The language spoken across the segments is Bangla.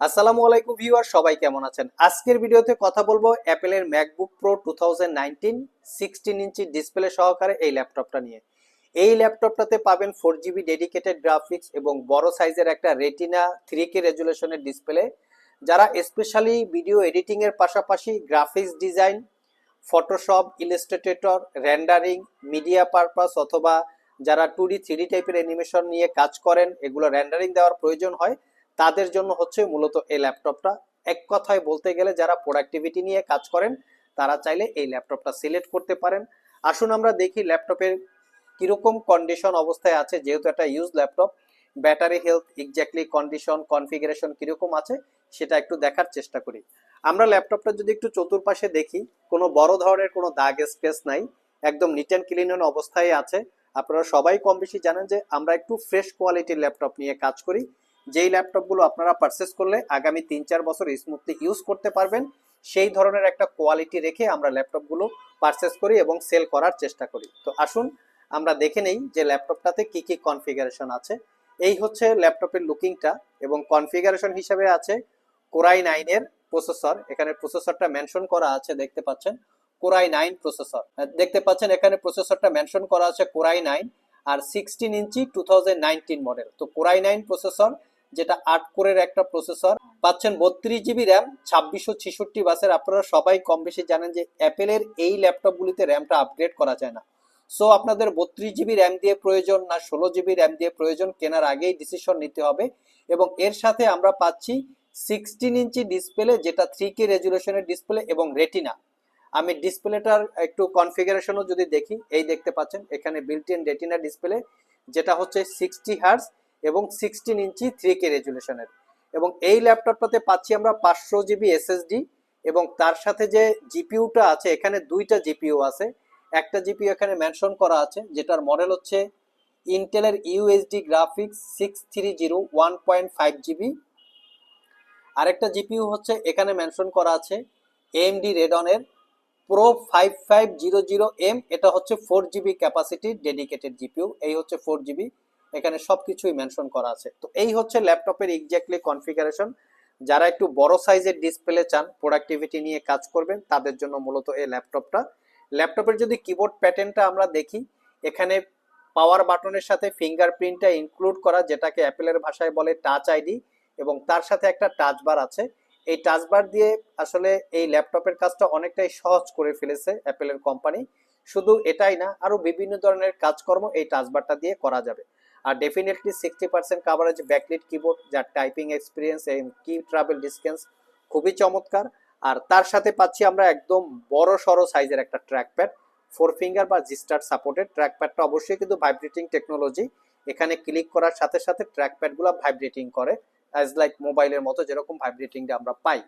আসসালামু আলাইকুম ভিউয়ার, সবাই কেমন আছেন? আজকের ভিডিওতে কথা বলব অ্যাপেলের MacBook Pro two thousand sixteen inch display সহকারে এই ল্যাপটপটা নিয়ে। এই ল্যাপটপটাতে পাবেন ফোর জিবি ডেডিকেটেড গ্রাফিক্স এবং বড় সাইজের একটা রেটিনা থ্রি কে রেজুলেশনের ডিসপ্লে যারা স্পেশালি ভিডিও এডিটিং এর পাশাপাশি graphics design Photoshop Illustrator rendering media purpose অথবা যারা টু ডি থ্রি টাইপের অ্যানিমেশন নিয়ে কাজ করেন, এগুলো রেন্ডারিং দেওয়ার প্রয়োজন হয়। তাদের জন্য হচ্ছে মূলত এই ল্যাপটপটা। এক কথায় বলতে গেলে যারা প্রোডাক্টিভিটি নিয়ে কাজ করেন, তারা চাইলে এই ল্যাপটপটা সিলেক্ট করতে পারেন। আসুন আমরা দেখি ল্যাপটপের কীরকম কন্ডিশন অবস্থায় আছে, যেহেতু একটা use laptop battery health exactly condition configuration কীরকম আছে, সেটা একটু দেখার চেষ্টা করি। আমরা ল্যাপটপটা যদি একটু চতুর্পাশে দেখি, কোনো বড় ধরনের কোনো দাগ স্পেস নাই, একদম নিট অ্যান্ড ক্লিন অবস্থায় আছে। আপনারা সবাই কম বেশি জানেন যে আমরা একটু ফ্রেশ কোয়ালিটির ল্যাপটপ নিয়ে কাজ করি। যেই ল্যাপটপগুলো আপনারা পারচেস করলে আগামী তিন চার বছর স্মুথলি ইউজ করতে পারবেন, সেই ধরনের একটা কোয়ালিটি রেখে আমরা ল্যাপটপগুলো পারচেস করি এবং সেল করার চেষ্টা করি। তো আসুন, আমরা দেখে নেই যে ল্যাপটপটাতে কি কি কনফিগারেশন আছে। এই হচ্ছে ল্যাপটপের লুকিংটা এবং কনফিগারেশন হিসেবে আছে কোরাই নাইনের প্রসেসর এখানে প্রসেসরটা মেনশন করা আছে, দেখতে পাচ্ছেন? কোরাই নাইন প্রসেসর দেখতে পাচ্ছেন, এখানে প্রসেসরটা মেনশন করা আছে কোরাই নাইন আর সিক্সটিন ইঞ্চি টু মডেল তো কোরাই নাইন প্রসেসর যেটা আট কোরের একটা প্রসেসর, পাচ্ছেন বত্রিশ জিবি র্যাম ছাব্বিশশো ছিষট্টি বাসের। আপনারা সবাই কম বেশি জানেন যে অ্যাপেলের এই ল্যাপটপগুলিতে র্যামটা আপগ্রেড করা যায় না। সো আপনাদের বত্রিশ জিবি র্যাম দিয়ে প্রয়োজন না ষোলো জিবি র্যাম দিয়ে প্রয়োজন কেনার আগেই ডিসিশন নিতে হবে। এবং এর সাথে আমরা পাচ্ছি সিক্সটিন ইঞ্চি ডিসপ্লে যেটা থ্রি কে রেজুলেশনের ডিসপ্লে এবং রেটিনা আমি ডিসপ্লেটার একটু কনফিগারেশনও যদি দেখি, এই দেখতে পাচ্ছেন, এখানে বিল্ট ইন রেটিনা ডিসপ্লে যেটা হচ্ছে সিক্সটি হার্স এবং সিক্সটিন ইঞ্চি থ্রি কে রেজুলেশনের এবং এই ল্যাপটপটাতে পাচ্ছি আমরা পাঁচশো জিবি এসএসডি এবং তার সাথে যে জিপিউটা আছে, এখানে দুইটা জিপিউ আছে। একটা জিপিউ এখানে মেনশন করা আছে, যেটার মডেল হচ্ছে ইন্টেলের UHD graphics six three zero one point five GB আরেকটা জিপিউ হচ্ছে, এখানে মেনশন করা আছে AMD রেডনের pro five five zero zero M এটা হচ্ছে four GB capacity dedicated GPU এই হচ্ছে ফোর জিবি এখানে সবকিছুই মেনশন করা আছে। তো এই হচ্ছে ল্যাপটপের এক্স্যাক্টলি কনফিগারেশন যারা একটু বড় সাইজের ডিসপ্লে চান প্রোডাক্টিভিটি নিয়ে কাজ করবেন, তাদের জন্য মূলত এই ল্যাপটপটা। ল্যাপটপের যদি কিবোর্ড প্যাটার্নটা আমরা দেখি, এখানে পাওয়ার বাটনের সাথে ফিঙ্গারপ্রিন্টটা ইনক্লুড করা, যেটাকে অ্যাপেলের ভাষায় বলে টাচ আইডি এবং তার সাথে একটা টাচ বার আছে। এই টাচ বার দিয়ে আসলে এই ল্যাপটপের কাজটা অনেকটাই সহজ করে ফেলেছে অ্যাপেলের কোম্পানি শুধু এটাই না, আরও বিভিন্ন ধরনের কাজকর্ম এই টাচবারটা দিয়ে করা যাবে। আর definitely sixty percent coverage backlit keyboard যার টাইপিং এক্সপিরিয়েন্স এবং কি ট্রাভেল ডিস্টেন্স খুবই চমৎকার। আর তার সাথে পাচ্ছি আমরা একদম বড় সড়ো সাইজের একটা ট্র্যাকপ্যাড ফোর ফিঙ্গার বা জিস্টার সাপোর্টেড ট্র্যাক প্যাডটা অবশ্যই কিন্তু ভাইব্রেটিং টেকনোলজি এখানে ক্লিক করার সাথে সাথে ট্র্যাক প্যাডগুলো ভাইব্রেটিং করে অ্যাজ লাইক মোবাইলের মতো যেরকম ভাইব্রেটিংটা আমরা পাই।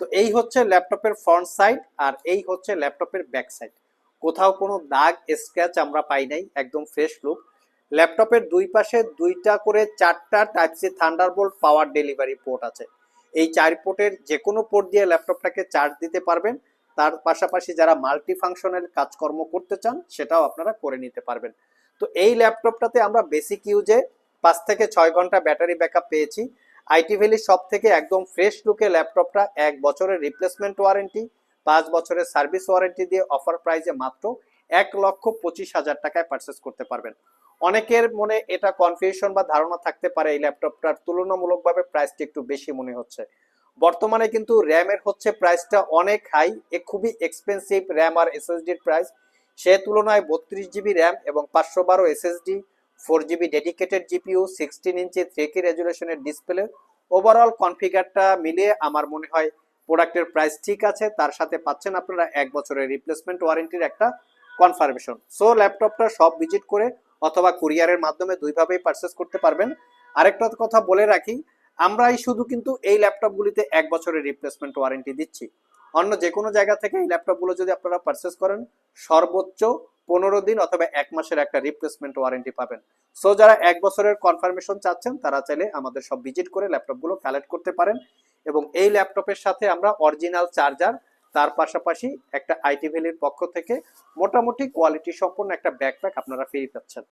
তো এই হচ্ছে ল্যাপটপের ফ্রন্ট সাইড আর এই হচ্ছে ল্যাপটপের ব্যাক সাইড কোথাও কোনো দাগ স্ক্র্যাচ আমরা পাই নাই, একদম ফ্রেশ লুক ল্যাপটপের দুই পাশে দুইটা করে চারটা type C thunderbolt power delivery port আছে। এই চার পোর্টের যে কোনো পোর্ট দিয়ে ল্যাপটপটাকে চার্জ দিতে পারবেন। তার পাশাপাশি যারা মাল্টি ফাংশনাল কাজকর্ম করতে চান, সেটাও আপনারা করে নিতে পারবেন। তো এই ল্যাপটপটাতে আমরা বেসিক ইউজে পাঁচ থেকে ছয় ঘণ্টা ব্যাটারি ব্যাকআপ পেয়েছি। আইটি ভ্যালি সব থেকে একদম ফ্রেশ লুকে ল্যাপটপটা এক বছরের রিপ্লেসমেন্ট ওয়ারেন্টি পাঁচ বছরের সার্ভিস ওয়ারেন্টি দিয়ে অফার প্রাইসে মাত্র এক লক্ষ পঁচিশ হাজার টাকায় পারচেস করতে পারবেন। অনেকের মনে এটা কনফিউশন বা ধারণা থাকতে পারে এই ল্যাপটপটার তুলনামূলকভাবে প্রাইসটা একটু বেশি মনে হচ্ছে। বর্তমানে কিন্তু র্যামের হচ্ছে প্রাইসটা অনেক হাই এ খুবই এক্সপেন্সিভ র্যাম আর এসএসডির প্রাইস সে তুলনায় বত্রিশ জিবি র্যাম এবং পাঁচশো বারো SSD four GB dedicated GPU sixteen inch three K রেজুলেশনের display overall কনফিগারটা মিলিয়ে আমার মনে হয় প্রোডাক্টের প্রাইস ঠিক আছে। তার সাথে পাচ্ছেন আপনারা এক বছরের রিপ্লেসমেন্ট ওয়ারেন্টির একটা কনফার্মেশন সো ল্যাপটপটা সব ভিজিট করে অথবা কুরিয়ারের মাধ্যমে দুইভাবেই পারচেস করতে পারবেন। আরেকটা কথা বলে রাখি, আমরাই শুধু কিন্তু এই ল্যাপটপগুলিতে এক বছরের রিপ্লেসমেন্ট ওয়ারেন্টি দিচ্ছি। অন্য যে কোনো জায়গা থেকে এই ল্যাপটপগুলো যদি আপনারা পারচেস করেন, সর্বোচ্চ পনেরো দিন অথবা এক মাসের একটা রিপ্লেসমেন্ট ওয়ারেন্টি পাবেন। সো যারা এক বছরের কনফার্মেশন চাচ্ছেন, তারা চাইলে আমাদের সব ভিজিট করে ল্যাপটপগুলো কালেক্ট করতে পারেন এবং এই ল্যাপটপের সাথে আমরা অরিজিনাল চার্জার তার পাশাপাশি একটা আইটি ভ্যালির পক্ষ থেকে মোটামুটি কোয়ালিটি সম্পন্ন একটা ব্যাকপ্যাক আপনারা ফ্রি পাচ্ছেন।